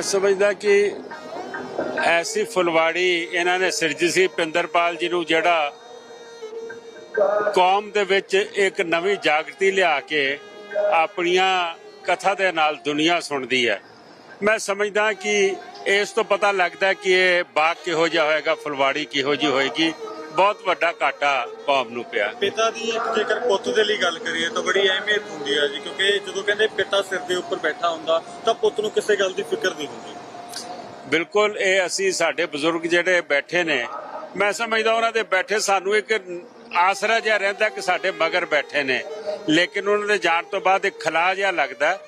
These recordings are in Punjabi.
ਮੈਂ ਸਮਝਦਾ ਕਿ ਐਸੀ ਫੁਲਵਾੜੀ ਇਹਨਾਂ ਨੇ ਸਿਰਜੀ ਸੀ, ਪਿੰਦਰਪਾਲ ਜੀ ਨੂੰ ਜਿਹੜਾ ਕੌਮ ਦੇ ਵਿੱਚ ਇੱਕ ਨਵੀਂ ਜਾਗਰਤੀ ਲਿਆ ਕੇ ਆਪਣੀਆਂ ਕਥਾ ਦੇ ਨਾਲ ਦੁਨੀਆ ਸੁਣਦੀ ਹੈ। ਮੈਂ ਸਮਝਦਾ ਕਿ ਇਸ ਤੋਂ ਪਤਾ ਲੱਗਦਾ ਕਿ ਇਹ ਬਾਗ ਕਿਹੋ ਜਿਹਾ ਹੋਏਗਾ, ਫੁਲਵਾੜੀ ਕਿਹੋ ਜਿਹੀ ਹੋਏਗੀ। ਬਹੁਤ ਵੱਡਾ ਘਾਟਾ ਕੌਮ ਨੂੰ ਪਿਆ। ਪਿਤਾ ਦੀ ਜੇਕਰ ਪੁੱਤ ਦੇ ਲਈ ਗੱਲ ਕਰੀਏ ਤਾਂ ਬੜੀ ਅਹਿਮੀਅਤ ਹੁੰਦੀ ਹੈ ਜੀ ਕਿਉਂਕਿ ਜਦੋਂ ਕਹਿੰਦੇ ਪਿਤਾ ਸਿਰ ਦੇ ਉੱਪਰ ਬੈਠਾ ਹੁੰਦਾ ਤਾਂ ਪੁੱਤ ਨੂੰ ਕਿਸੇ ਗੱਲ ਦੀ ਫਿਕਰ ਨਹੀਂ ਹੁੰਦੀ। ਬਿਲਕੁਲ ਇਹ ਅਸੀਂ ਸਾਡੇ ਬਜ਼ੁਰਗ ਜਿਹੜੇ ਬੈਠੇ ਨੇ ਮੈਂ ਸਮਝਦਾ ਉਹਨਾਂ ਦੇ ਬੈਠੇ ਸਾਨੂੰ ਇੱਕ ਆਸਰਾ ਜਿਹਾ ਰਹਿੰਦਾ ਕਿ ਸਾਡੇ ਮਗਰ ਬੈਠੇ ਨੇ। ਲੇਕਿਨ ਉਹਨਾਂ ਦੇ ਜਾਣ ਤੋਂ ਬਾਅਦ ਇੱਕ ਖਲਾ ਜਿਹਾ ਲੱਗਦਾ।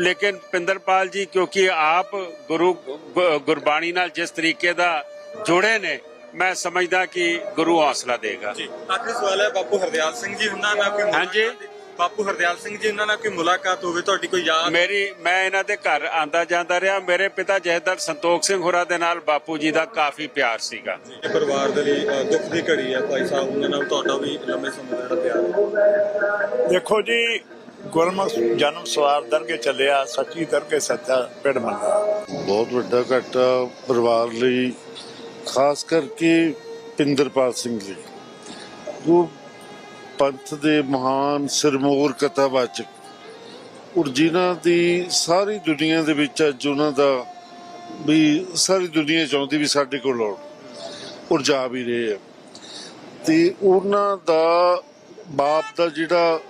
ਲੇਕਿਨ ਪਿੰਦਰਪਾਲ ਜੀ ਕਿਉਂਕਿ ਆਪ ਗੁਰੂ ਗੁਰਬਾਣੀ ਨਾਲ ਜਿਸ ਤਰੀਕੇ ਦਾ ਜੁੜੇ ਨੇ ਮੈਂ ਸਮਝਦਾ ਕਿ ਗੁਰੂ ਹੌਸਲਾ ਦੇਗਾ। ਜੀ ਆਖਰੀ ਸਵਾਲ ਹੈ ਬਾਪੂ ਹਰਦਿਆਲ ਸਿੰਘ ਜੀ ਉਹਨਾਂ ਨਾਲ ਕੋਈ ਹਾਂਜੀ। ਬਾਪੂ ਹਰਦਿਆਲ ਸਿੰਘ ਜੀ ਉਹਨਾਂ ਨਾਲ ਕੋਈ ਮੁਲਾਕਾਤ ਹੋਵੇ ਤੁਹਾਡੀ ਕੋਈ ਯਾਦ? ਮੇਰੀ ਮੈਂ ਇਹਨਾਂ ਦੇ ਘਰ ਆਂਦਾ ਜਾਂਦਾ ਰਿਹਾ। ਮੇਰੇ ਪਿਤਾ ਜਹਦਰ ਸੰਤੋਖ ਸਿੰਘ ਹੋਰਾਂ ਦੇ ਨਾਲ ਬਾਪੂ ਜੀ ਦਾ ਕਾਫੀ ਪਿਆਰ ਸੀਗਾ। ਇਹ ਪਰਿਵਾਰ ਦੇ ਲਈ ਅ, ਦੁੱਖ ਦੀ ਘੜੀ ਹੈ ਭਾਈ ਸਾਹਿਬ ਉਹਨਾਂ ਨਾਲ ਤੁਹਾਡਾ ਵੀ ਲੰਮੇ ਸਮੇਂ ਦਾ ਜਿਹੜਾ ਪਿਆਰ ਹੈ। ਦੇਖੋ ਜੀ ਗੁਰਮੁਖ ਜਨਮ ਸਵਾਰ ਦਰਗੇ ਚੱਲਿਆ ਸੱਚੀ ਦਰਗੇ ਸੱਚਾ ਪਿੰਡ ਮੰਨਦਾ ਬਹੁਤ ਵੱਡਾ ਘਾਟਾ ਪਰਿਵਾਰ ਲਈ ਖਾਸ ਕਰਕੇ ਪਿੰਦਰਪਾਲ ਸਿੰਘ ਜੀ। ਉਹ ਪੰਥ ਦੇ ਮਹਾਨ ਸਿਰਮੌਰ ਕਥਾਵਾਚਕ। ਔਰ ਜਿਨ੍ਹਾਂ ਦੀ ਸਾਰੀ ਦੁਨੀਆ ਦੇ ਵਿੱਚ ਅੱਜ ਉਹਨਾਂ ਦਾ ਵੀ ਸਾਰੀ ਦੁਨੀਆ ਚਾਹੁੰਦੀ ਵੀ ਸਾਡੇ ਕੋਲ ਆਉਣ। ਔਰ ਜਾ ਵੀ ਰਹੇ ਆ। ਤੇ ਉਹਨਾਂ ਦਾ ਬਾਪ ਦਾ ਜਿਹੜਾ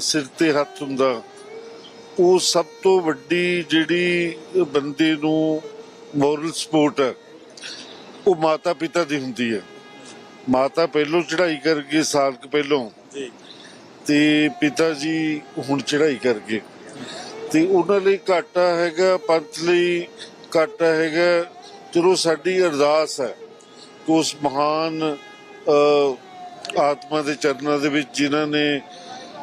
ਸਿਰ ਤੇ ਹੱਥ ਹੁੰਦਾ, ਉਹ ਸਭ ਤੋਂ ਵੱਡੀ ਜਿਹੜੀ ਬੰਦੇ ਨੂੰ ਮੋਰਲ ਸਪੋਰਟ ਹੈ। ਉਹ ਮਾਤਾ ਪਿਤਾ ਦੀ ਹੁੰਦੀ ਹੈ। ਮਾਤਾ ਪਹਿਲੋਂ ਚੜ੍ਹਾਈ ਕਰਕੇ ਸਾਲ ਕੁ ਪਹਿਲੋਂ। ਜੀ। ਤੇ ਪਿਤਾ ਜੀ ਹੁਣ ਚੜ੍ਹਾਈ ਕਰਕੇ। ਤੇ ਉਹਨਾਂ ਲਈ ਘਾਟਾ ਹੈਗਾ ਪੰਥ ਲਈ ਘਾਟਾ ਹੈਗਾ। ਚਲੋ ਸਾਡੀ ਅਰਦਾਸ ਹੈ ਕਿ ਉਸ ਮਹਾਨ ਆਤਮਾ ਦੇ ਚਰਨਾਂ ਦੇ ਵਿੱਚ ਜਿਨ੍ਹਾਂ ਨੇ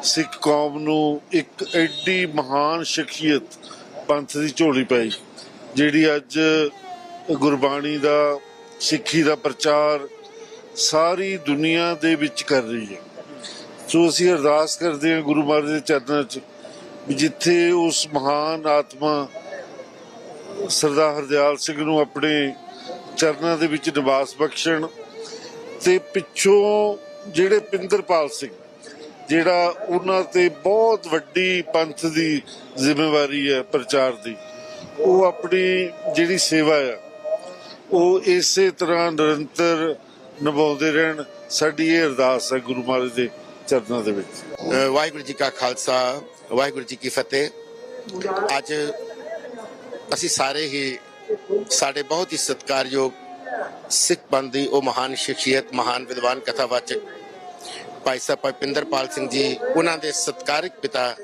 ਸਿੱਖ ਕੌਮ ਨੂੰ ਇੱਕ ਐਡੀ ਮਹਾਨ ਸ਼ਖਸੀਅਤ ਪੰਥ ਦੀ ਝੋਲੀ ਪਾਈ ਜਿਹੜੀ ਅੱਜ ਗੁਰਬਾਣੀ ਦਾ ਸਿੱਖੀ ਦਾ ਪ੍ਰਚਾਰ ਸਾਰੀ ਦੁਨੀਆ ਦੇ ਵਿੱਚ ਕਰ ਰਹੀ ਹੈ। ਸੋ ਅਸੀਂ ਅਰਦਾਸ ਕਰਦੇ ਹਾਂ ਗੁਰੂ ਮਹਾਰਾਜ ਦੇ ਚਰਨਾਂ 'ਚ ਜਿੱਥੇ ਉਸ ਮਹਾਨ ਆਤਮਾ ਸਰਦਾਰ ਹਰਦਿਆਲ ਸਿੰਘ ਨੂੰ ਆਪਣੇ ਚਰਨਾਂ ਦੇ ਵਿੱਚ ਨਿਵਾਸ ਬਖਸ਼ਣ ਤੇ ਪਿੱਛੋਂ ਜਿਹੜੇ ਪਿੰਦਰਪਾਲ ਸਿੰਘ, ਜਿਹੜਾ ਉਹਨਾਂ ਤੇ ਬਹੁਤ ਵੱਡੀ ਪੰਥ ਦੀ ਜ਼ਿੰਮੇਵਾਰੀ ਹੈ ਪ੍ਰਚਾਰ ਦੀ, ਉਹ ਆਪਣੀ ਜਿਹੜੀ ਸੇਵਾ ਆ ਉਹ ਇਸੇ ਤਰ੍ਹਾਂ ਨਿਰੰਤਰ ਨਿਭਾਉਂਦੇ ਰਹਿਣ ਸਾਡੀ ਇਹ ਅਰਦਾਸ ਹੈ ਗੁਰੂ ਮਹਾਰਾਜ ਦੇ ਚਰਨਾਂ ਦੇ ਵਿੱਚ। ਵਾਹਿਗੁਰੂ ਜੀ ਕਾ ਖਾਲਸਾ, ਵਾਹਿਗੁਰੂ ਜੀ ਕੀ ਫਤਿਹ। ਅੱਜ ਅਸੀਂ ਸਾਰੇ ਹੀ ਸਾਡੇ ਬਹੁਤ ਹੀ ਸਤਿਕਾਰਯੋਗ ਸਿੱਖ ਪੰਥ ਦੀ ਉਹ ਮਹਾਨ ਸ਼ਖਸੀਅਤ, ਮਹਾਨ ਵਿਦਵਾਨ ਕਥਾਵਾਚਕ ਭਾਈ ਸਾਹਿਬ ਭਾਈ ਸਿੰਘ ਜੀ, ਉਹਨਾਂ ਦੇ ਸਤਿਕਾਰਕ ਪਿਤਾ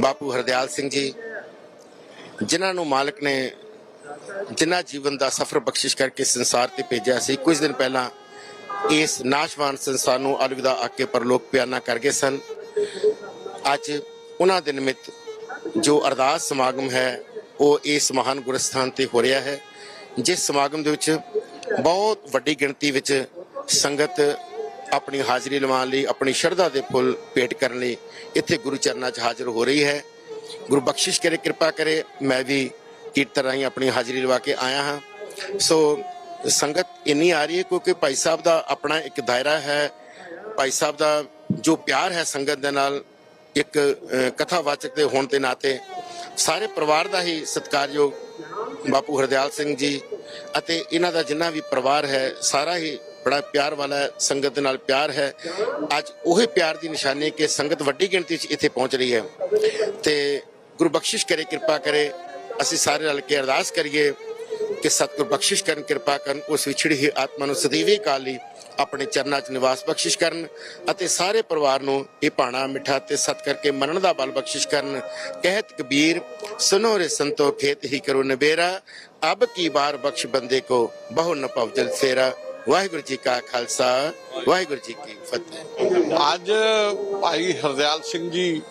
ਬਾਪੂ ਹਰਦਿਆਲ ਸਿੰਘ ਜੀ, ਜਿਨ੍ਹਾਂ ਨੂੰ ਮਾਲਕ ਨੇ ਜਿਨ੍ਹਾਂ ਜੀਵਨ ਦਾ ਸਫ਼ਰ ਬਖਸ਼ਿਸ਼ ਕਰਕੇ ਸੰਸਾਰ ਤੇ ਭੇਜਿਆ ਸੀ, ਕੁਝ ਦਿਨ ਪਹਿਲਾਂ ਇਸ ਨਾਸ਼ਵਾਨ ਸੰਸਾਰ ਨੂੰ ਅਲਵਿਦਾ ਆਕੇ ਪਰਲੋਕ ਪਿਆਨਾ ਕਰ ਗਏ ਸਨ। ਅੱਜ ਉਹਨਾਂ ਦੇ ਨਿਮਿਤ ਜੋ ਅਰਦਾਸ ਸਮਾਗਮ ਹੈ, ਉਹ ਇਸ ਮਹਾਨ ਗੁਰਸਥਾਨ ਤੇ ਹੋ ਰਿਹਾ ਹੈ, ਜਿਸ ਸਮਾਗਮ ਦੇ ਵਿੱਚ ਬਹੁਤ ਵੱਡੀ ਗਿਣਤੀ ਵਿੱਚ ਸੰਗਤ ਆਪਣੀ ਹਾਜ਼ਰੀ ਲਵਾਉਣ ਲਈ, ਆਪਣੀ ਸ਼ਰਧਾ ਦੇ ਫੁੱਲ ਭੇਟ ਕਰਨ ਲਈ ਇੱਥੇ ਗੁਰੂ ਚਰਨਾਂ 'ਚ ਹਾਜ਼ਰ ਹੋ ਰਹੀ ਹੈ। ਗੁਰੂ ਬਖਸ਼ਿਸ਼ ਕਰੇ, ਕਿਰਪਾ ਕਰੇ, ਮੈਂ ਵੀ ਕੀਰਤਨ ਰਾਹੀਂ ਆਪਣੀ ਹਾਜ਼ਰੀ ਲਵਾ ਕੇ ਆਇਆ ਹਾਂ। ਸੋ ਸੰਗਤ ਇੰਨੀ ਆ ਰਹੀ ਹੈ ਕਿਉਂਕਿ ਭਾਈ ਸਾਹਿਬ ਦਾ ਆਪਣਾ ਇੱਕ ਦਾਇਰਾ ਹੈ। ਭਾਈ ਸਾਹਿਬ ਦਾ ਜੋ ਪਿਆਰ ਹੈ ਸੰਗਤ ਦੇ ਨਾਲ ਇੱਕ ਕਥਾਵਾਚਕ ਦੇ ਹੋਣ ਦੇ ਨਾਤੇ ਸਾਰੇ ਪਰਿਵਾਰ ਦਾ ਹੀ ਸਤਿਕਾਰਯੋਗ ਬਾਪੂ ਹਰਦਿਆਲ ਸਿੰਘ ਜੀ ਅਤੇ ਇਹਨਾਂ ਦਾ ਜਿੰਨਾ ਵੀ ਪਰਿਵਾਰ ਹੈ ਸਾਰਾ ਹੀ ਬੜਾ ਪਿਆਰ ਵਾਲਾ ਹੈ, ਸੰਗਤ ਦੇ ਨਾਲ ਪਿਆਰ ਹੈ। ਅੱਜ ਉਹੀ ਪਿਆਰ ਦੀ ਨਿਸ਼ਾਨੀ ਕਿ ਸੰਗਤ ਵੱਡੀ ਗਿਣਤੀ 'ਚ ਇੱਥੇ ਪਹੁੰਚ ਰਹੀ ਹੈ। ਤੇ ਗੁਰੂ ਬਖਸ਼ਿਸ਼ ਕਰੇ ਕਿਰਪਾ ਕਰੇ ਅਸੀਂ ਸਾਰੇ ਰਲ ਕੇ ਅਰਦਾਸ ਕਰੀਏ ਕਿ ਸਤਿਗੁਰ ਬਖਸ਼ਿਸ਼ ਕਰਨ, ਕਿਰਪਾ ਕਰਨ, ਉਸ ਵਿਛੜੀ ਹੋਈ ਆਤਮਾ ਨੂੰ ਸਦੀਵੀ ਕਾਲ ਆਪਣੇ ਚਰਨਾਂ 'ਚ ਨਿਵਾਸ ਬਖਸ਼ਿਸ਼ ਕਰਨ ਅਤੇ ਸਾਰੇ ਪਰਿਵਾਰ ਨੂੰ ਇਹ ਭਾਣਾ ਮਿੱਠਾ ਤੇ ਸਤ ਕਰਕੇ ਮੰਨਣ ਦਾ ਬਲ ਬਖਸ਼ਿਸ਼ ਕਰਨ। ਕਹਿਤ ਕਬੀਰ, ਸੁਨੋ ਰੇ ਸੰਤੋ, ਖੇਤ ਹੀ ਕਰੋ ਨਬੇਰਾ ਅਬ ਕੀ ਬਾਰ ਬਖਸ਼ ਬੰਦੇ ਕੋ, ਬਹੁ ਨ ਪਵਜਲ ਫੇਰਾ ਵਾਹਿਗੁਰੂ ਜੀ ਕਾ ਖਾਲਸਾ, ਵਾਹਿਗੁਰੂ ਜੀ ਕੀ ਫਤਿਹ। ਅੱਜ ਭਾਈ ਹਰਦਿਆਲ ਸਿੰਘ ਜੀ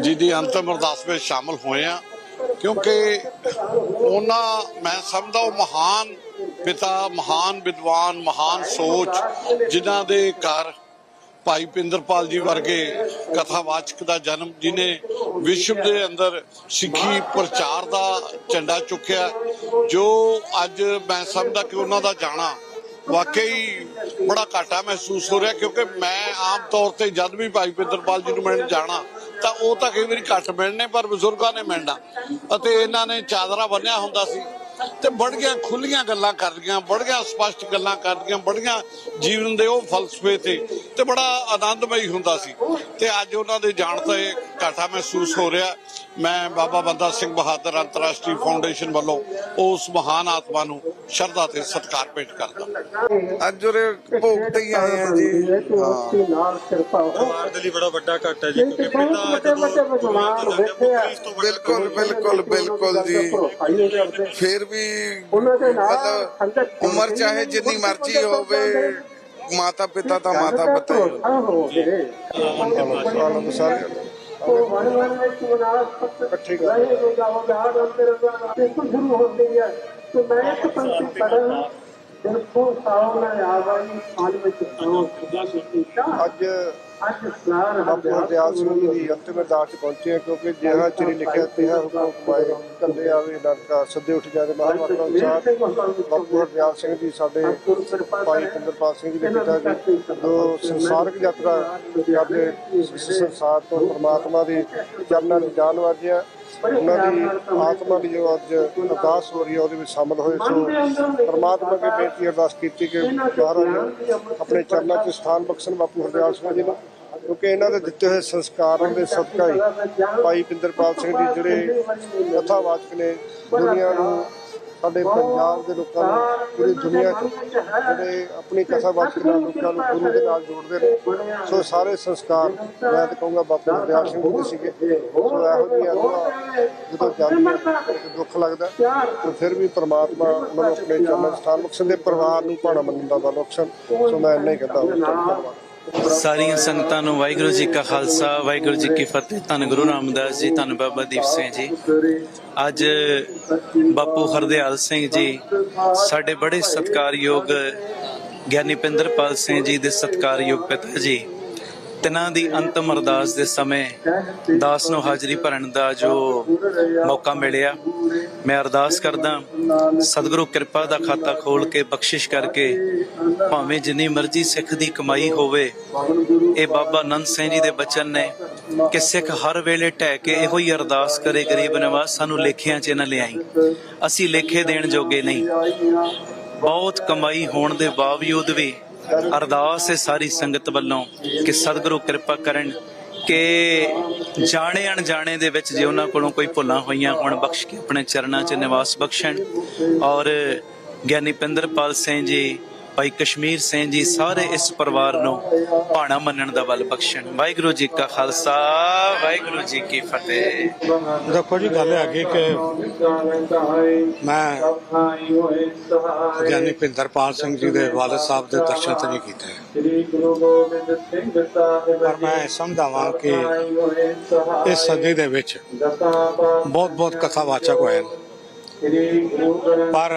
ਜੀ ਦੀ ਅੰਤਮ ਅਰਦਾਸ ਵਿੱਚ ਸ਼ਾਮਲ ਹੋਏ ਆ ਕਿਉਂਕਿ ਉਹਨਾਂ, ਮੈਂ ਸਮਝਦਾ ਉਹ ਮਹਾਨ ਪਿਤਾ, ਮਹਾਨ ਵਿਦਵਾਨ, ਮਹਾਨ ਸੋਚ, ਜਿਨ੍ਹਾਂ ਦੇ ਘਰ ਭਾਈ ਪਿੰਦਰਪਾਲ ਜੀ ਵਰਗੇ ਕਥਾਵਾਚਕ ਦਾ ਜਨਮ, ਜਿਨੇ ਵਿਸ਼ਵ ਦੇ ਅੰਦਰ ਸਿੱਖੀ ਪ੍ਰਚਾਰ ਦਾ ਝੰਡਾ ਚੁੱਕਿਆ, ਜੋ ਅੱਜ ਮੈਂ ਸਮਝਦਾ ਕਿ ਉਹਨਾਂ ਦਾ ਜਾਣਾ ਵਾਕਈ ਬੜਾ ਘਾਟਾ ਮਹਿਸੂਸ ਹੋ ਰਿਹਾ, ਕਿਉਂਕਿ ਮੈਂ ਆਮ ਤੌਰ ਤੇ ਜਦ ਵੀ ਭਾਈ ਪਿੰਦਰਪਾਲ ਜੀ ਨੂੰ ਮਿਲਣ ਜਾਣਾ ਤਾਂ ਉਹ ਤਾਂ ਕਈ ਵਾਰੀ ਘੱਟ ਮਿਲਣੇ, ਪਰ ਬਜ਼ੁਰਗਾਂ ਨੇ ਮਿਲਣਾ। ਅਤੇ ਇਹਨਾਂ ਨੇ ਚਾਦਰਾ ਬੰਨਿਆ ਹੁੰਦਾ ਸੀ ਤੇ ਬੜੀਆਂ ਖੁੱਲੀਆਂ ਗੱਲਾਂ ਕਰਦੀਆਂ ਬੜੀਆਂ ਸਪਸ਼ਟ ਗੱਲਾਂ ਕਰਦੀਆਂ ਬੜੀਆਂ ਜੀਵਨ ਦੇ ਉਹ ਫਲਸਫੇ ਤੇ ਤੇ ਬੜਾ ਆਨੰਦਮਈ ਹੁੰਦਾ ਸੀ। ਤੇ ਅੱਜ ਉਹਨਾਂ ਦੇ ਜਾਣ ਤੇ ਘਾਟਾ ਮਹਿਸੂਸ ਹੋ ਰਿਹਾ। ਮੈਂ ਬਾਬਾ ਬੰਦਾ ਸਿੰਘ ਬਹਾਦਰ ਅੰਤਰਰਾਸ਼ਟਰੀ ਫਾਊਂਡੇਸ਼ਨ ਵੱਲੋਂ ਉਸ ਮਹਾਨ ਆਤਮਾ ਨੂੰ ਸ਼ਰਧਾ ਤੇ ਸਤਿਕਾਰ ਭੇਟ ਕਰਦਾ ਅੱਜ ਉਰੇ ਭੋਗ ਤੇ ਹੀ ਆਏ ਆ ਜੀ। ਹਾਂ। ਪਰਿਵਾਰ ਦੇ ਲਈ ਬੜਾ ਵੱਡਾ ਘਾਟ ਹੈ ਜੀ ਕਿਉਂਕਿ ਪਿਤਾ ਜਦੋਂ ਬਿਲਕੁਲ ਬਿਲਕੁਲ ਬਿਲਕੁਲ ਜੀ। ਫਿਰ ਵੀ ਮਤਲਬ ਉਮਰ ਚਾਹੇ ਜਿੰਨੀ ਮਰਜ਼ੀ ਹੋਵੇ ਮਾਤਾ ਪਿਤਾ ਤਾਂ ਮਾਤਾ ਪਿਤਾ ਹੀ ਇਕੱਠੇ ਕਰ ਸ਼ੁਰੂ ਹੋ ਗਈ ਹੈ ਤੇ ਮੈਂ ਇੱਕ ਪੰਕਤੀ ਪੜ੍ਹਾਂ ਦਿਲ ਤੋਂ ਸਾਵਲਾ ਆਵਾਈ ਪਾਣੀ ਵਿੱਚ ਸੋਚ ਅੱਜ ਅੱਜ ਸਨਾਰ ਬਾਪੂ ਹਰਦਿਆਲ ਸਿੰਘ ਦੀ ਅੰਤਿਮ ਅਰਦਾਸ ਪਹੁੰਚੇ ਹਾਂ ਕਿਉਂਕਿ ਜਿਹੜਾ ਚਿਰ ਲਿਖਿਆ ਤਿਹਾ ਹੁਕਮ ਕਮਾਏ ਕੰਦੇ ਆਵੇ ਸੱਦੇ ਉੱਠ ਜਾਵੇ ਮਹਾਂਮਾਤਾ ਅਨੁਸਾਰ ਬਾਪੂ ਹਰਦਿਆਲ ਸਿੰਘ ਜੀ ਸਾਡੇ ਭਾਈ ਪਿੰਦਰਪਾਲ ਸਿੰਘ ਜੀ ਦੇ ਪਿਤਾ ਜੀ ਜੋ ਸੰਸਾਰਿਕ ਯਾਤਰਾ ਕਰਦੇ ਸੰਸਾਰ ਤੋਂ ਪ੍ਰਮਾਤਮਾ ਦੇ ਚਰਨਾਂ 'ਚ ਜਾਣ ਵਾਜਿਆ ਉਹਨਾਂ ਦੀ ਆਤਮਾ ਦੀ ਜੋ ਅੱਜ ਅਰਦਾਸ ਹੋ ਰਹੀ ਹੈ ਉਹਦੇ ਵਿੱਚ ਸ਼ਾਮਲ ਹੋਏ ਸੋ ਪ੍ਰਮਾਤਮਾ ਅੱਗੇ ਬੇਨਤੀ ਅਰਦਾਸ ਕੀਤੀ ਕਿ ਮਹਾਰਾਜ ਆਪਣੇ ਚਰਨਾਂ 'ਚ ਸਥਾਨ ਬਖਸ਼ਣ ਬਾਪੂ ਹਰਦਿਆਲ ਸਿੰਘ ਜੀ ਨੂੰ ਕਿਉਂਕਿ ਇਹਨਾਂ ਦੇ ਦਿੱਤੇ ਹੋਏ ਸੰਸਕਾਰਾਂ ਦੇ ਸਦਕਾ ਹੀ ਭਾਈ ਪਿੰਦਰਪਾਲ ਸਿੰਘ ਜੀ ਜਿਹੜੇ ਕਥਾਵਾਚਕ ਨੇ ਦੁਨੀਆ ਨੂੰ ਸਾਡੇ ਪੰਜਾਬ ਦੇ ਲੋਕਾਂ ਨੂੰ, ਪੂਰੀ ਦੁਨੀਆ 'ਚ ਜਿਹੜੇ ਆਪਣੀ ਕਥਾਵਾਚਕ ਨਾਲ ਲੋਕਾਂ ਨੂੰ ਗੁਰੂ ਦੇ ਨਾਲ ਜੋੜਦੇ ਨੇ। ਸੋ ਸਾਰੇ ਸੰਸਕਾਰ, ਮੈਂ ਤਾਂ ਕਹੂੰਗਾ ਬਾਪੂ ਹਰਦਿਆਲ ਸਿੰਘ ਜੀ ਦੇ ਸੀਗੇ। ਸੋ ਇਹੋ ਜਿਹੀਆਂ ਰੂਹਾਂ ਜਦੋਂ ਜਾਂਦੀਆਂ ਤੇ ਦੁੱਖ ਲੱਗਦਾ ਤੇ ਫਿਰ ਵੀ ਪ੍ਰਮਾਤਮਾ ਉਹਨਾਂ ਨੂੰ ਆਪਣੇ ਚਰਨਾਂ ਸਥਾਨ ਬਖਸ਼ਣ ਦੇ ਪਰਿਵਾਰ ਨੂੰ ਭਾਣਾ ਮੰਨਣ ਦਾ ਬਖਸ਼ਣ ਸੋ ਮੈਂ ਇੰਨਾ ਹੀ ਕਹਿੰਦਾ ਹਾਂ। ਸਾਰੀਆਂ ਸੰਗਤਾਂ ਨੂੰ ਵਾਹਿਗੁਰੂ ਜੀ ਕਾ ਖਾਲਸਾ, ਵਾਹਿਗੁਰੂ ਜੀ ਕੀ ਫਤਿਹ। ਧੰਨ ਗੁਰੂ ਰਾਮਦਾਸ ਜੀ, ਧੰਨ ਬਾਬਾ ਦੀਪ ਸਿੰਘ ਜੀ। ਅੱਜ ਬਾਪੂ ਹਰਦਿਆਲ ਸਿੰਘ ਜੀ, ਸਾਡੇ ਬੜੇ ਸਤਿਕਾਰਯੋਗ ਗਿਆਨੀ ਪਿੰਦਰਪਾਲ ਸਿੰਘ ਜੀ ਦੇ ਸਤਿਕਾਰਯੋਗ ਪਿਤਾ ਜੀ। ਤਿਨਾਂ ਦੀ ਅੰਤਮ ਅਰਦਾਸ ਦੇ ਸਮੇਂ ਦਾਸ ਨੂੰ ਹਾਜ਼ਰੀ ਭਰਨ ਦਾ ਜੋ ਮੌਕਾ ਮਿਲਿਆ। ਮੈਂ ਅਰਦਾਸ ਕਰਦਾ ਸਤਿਗੁਰੂ ਕਿਰਪਾ ਦਾ ਖਾਤਾ ਖੋਲ ਕੇ ਬਖਸ਼ਿਸ਼ ਕਰਕੇ ਭਾਵੇਂ ਜਿੰਨੀ ਮਰਜ਼ੀ ਸਿੱਖ ਦੀ ਕਮਾਈ ਹੋਵੇ, ਇਹ ਬਾਬਾ ਨੰਦ ਸਿੰਘ ਜੀ ਦੇ ਬਚਨ ਨੇ ਕਿ ਸਿੱਖ ਹਰ ਵੇਲੇ ਢਹਿ ਕੇ ਇਹੋ ਹੀ ਅਰਦਾਸ ਕਰੇ, ਗਰੀਬ ਨਵਾਜ਼, ਸਾਨੂੰ ਲੇਖਿਆਂ 'ਚ ਨਾ ਲਿਆਈ। ਅਸੀਂ ਲੇਖੇ ਦੇਣ ਜੋਗੇ ਨਹੀਂ। ਬਹੁਤ ਕਮਾਈ ਹੋਣ ਦੇ ਬਾਵਜੂਦ ਵੀ ਅਰਦਾਸ ਹੈ ਸਾਰੀ ਸੰਗਤ ਵੱਲੋਂ ਕਿ ਸਤਿਗੁਰੂ ਕਿਰਪਾ ਕਰਨ ਕਿ ਜਾਣੇ ਅਣਜਾਣੇ ਦੇ ਵਿੱਚ ਜੇ ਉਹਨਾਂ ਕੋਲੋਂ ਕੋਈ ਭੁੱਲਾਂ ਹੋਈਆਂ ਹੁਣ, ਬਖਸ਼ ਕੇ ਆਪਣੇ ਚਰਨਾਂ 'ਚ ਨਿਵਾਸ ਬਖਸ਼ਣ। ਔਰ ਗਿਆਨੀ ਪਿੰਦਰਪਾਲ ਸਿੰਘ ਜੀ ਭਾਈ ਕਸ਼ਮੀਰ ਸਿੰਘ ਜੀ ਸਾਰੇ ਇਸ ਪਰਿਵਾਰ ਨੂੰ ਭਾਣਾ ਮੰਨਣ ਦਾ ਬਲ ਬਖਸ਼ਣ। ਵਾਹਿਗੁਰੂ ਜੀ ਕਾ ਖਾਲਸਾ, ਵਾਹਿਗੁਰੂ ਜੀ ਕੀ ਫਤਿਹ। ਦੇਖੋ ਜੀ, ਗੱਲ ਹੈਗੀ ਕਿ ਮੈਂ ਗਿਆਨੀ ਪਿੰਦਰਪਾਲ ਸਿੰਘ ਜੀ ਦੇ ਵਾਲਦ ਸਾਹਿਬ ਦੇ ਦਰਸ਼ਨ ਤੇ ਨਹੀਂ ਕੀਤੇ। ਪਰ ਮੈਂ ਸਮਝਦਾ ਵਾਂ ਕਿ ਇਸ ਸਦੀ ਦੇ ਵਿੱਚ ਬਹੁਤ ਬਹੁਤ ਕਥਾਵਾਚਕ ਹੋਏ ਨੇ। ਪਰ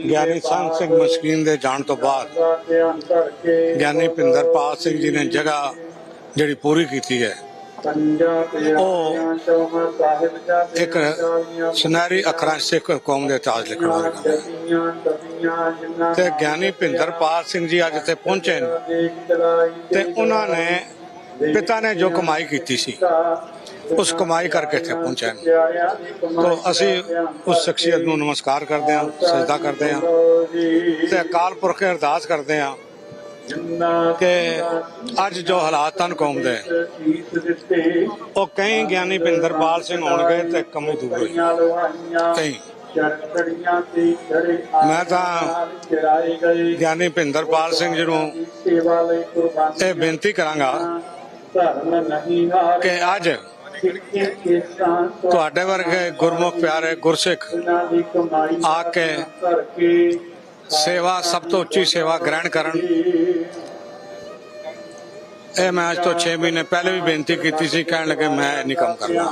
ਗਿਆਨੀ ਸੰਤ ਸਿੰਘ ਮਸਕੀਨ ਦੇ ਜਾਣ ਤੋਂ ਬਾਅਦ ਗਿਆਨੀ ਪਿੰਦਰਪਾਲ ਸਿੰਘ ਜੀ ਨੇ ਜਗ੍ਹਾ ਜਿਹੜੀ ਪੂਰੀ ਕੀਤੀ ਹੈ। ਉਹ ਇੱਕ ਸੁਨਹਿਰੀ ਅੱਖਰਾਂ ਸਿੱਖ ਕੌਮ ਦੇ ਤਾਜ ਲਿਖਣ ਵਾਲੇ ਤੇ ਗਿਆਨੀ ਪਿੰਦਰਪਾਲ ਸਿੰਘ ਜੀ ਅੱਜ ਇੱਥੇ ਪਹੁੰਚੇ ਤੇ ਉਹਨਾਂ ਨੇ ਪਿਤਾ ਨੇ ਜੋ ਕਮਾਈ ਕੀਤੀ ਸੀ। ਉਸ ਕਮਾਈ ਕਰਕੇ ਇੱਥੇ ਪਹੁੰਚੇ ਨੇ ਤੋ ਅਸੀਂ ਉਸ ਸ਼ਖਸੀਅਤ ਨੂੰ ਨਮਸਕਾਰ ਕਰਦੇ ਹਾਂ ਸਜਦਾ ਕਰਦੇ ਹਾਂ ਤੇ ਅਕਾਲ ਪੁਰਖ ਦੀ ਅਰਦਾਸ ਕਰਦੇ ਹਾਂ ਕਿ ਅੱਜ ਜੋ ਹਾਲਾਤ ਹਨ ਕੌਮ ਦੇ ਉਹ ਕਈ ਗਿਆਨੀ ਪਿੰਦਰਪਾਲ ਸਿੰਘ ਹੋਣਗੇ ਤੇ ਕਮੀ ਦੂਰ ਕਈ। ਮੈਂ ਤਾਂ ਗਿਆਨੀ ਪਿੰਦਰਪਾਲ ਸਿੰਘ ਜੀ ਨੂੰ ਇਹ ਬੇਨਤੀ ਕਰਾਂਗਾ ਕਿ ਅੱਜ ਤੁਹਾਡੇ ਵਰਗੇ ਗੁਰਮੁਖ ਪਿਆਰੇ ਗੁਰਸਿੱਖ ਆ ਕੇ ਸੇਵਾ, ਸਭ ਤੋਂ ਉੱਚੀ ਸੇਵਾ ਗ੍ਰਹਿਣ ਕਰਨ। ਇਹ ਮੈਂ ਅੱਜ ਤੋਂ 6 ਮਹੀਨੇ ਪਹਿਲੇ ਵੀ ਬੇਨਤੀ ਕੀਤੀ ਸੀ, ਕਹਿਣ ਲੱਗੇ ਮੈਂ ਇਹ ਨਹੀਂ ਕੰਮ ਕਰਨਾ।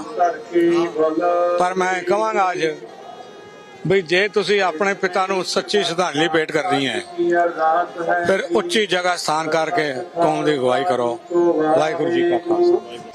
ਪਰ ਮੈਂ ਕਹਾਂਗਾ ਅੱਜ ਵੀ ਜੇ ਤੁਸੀਂ ਆਪਣੇ ਪਿਤਾ ਨੂੰ ਸੱਚੀ ਸ਼ਰਧਾਂਜਲੀ ਭੇਟ ਕਰਨੀ ਹੈ, ਫਿਰ ਉੱਚੀ ਜਗ੍ਹਾ ਸਥਾਨ ਕਰਕੇ ਕੌਮ ਦੀ ਅਗਵਾਈ ਕਰੋ। ਵਾਹਿਗੁਰੂ ਜੀ ਕਾ ਖਾਲਸਾ।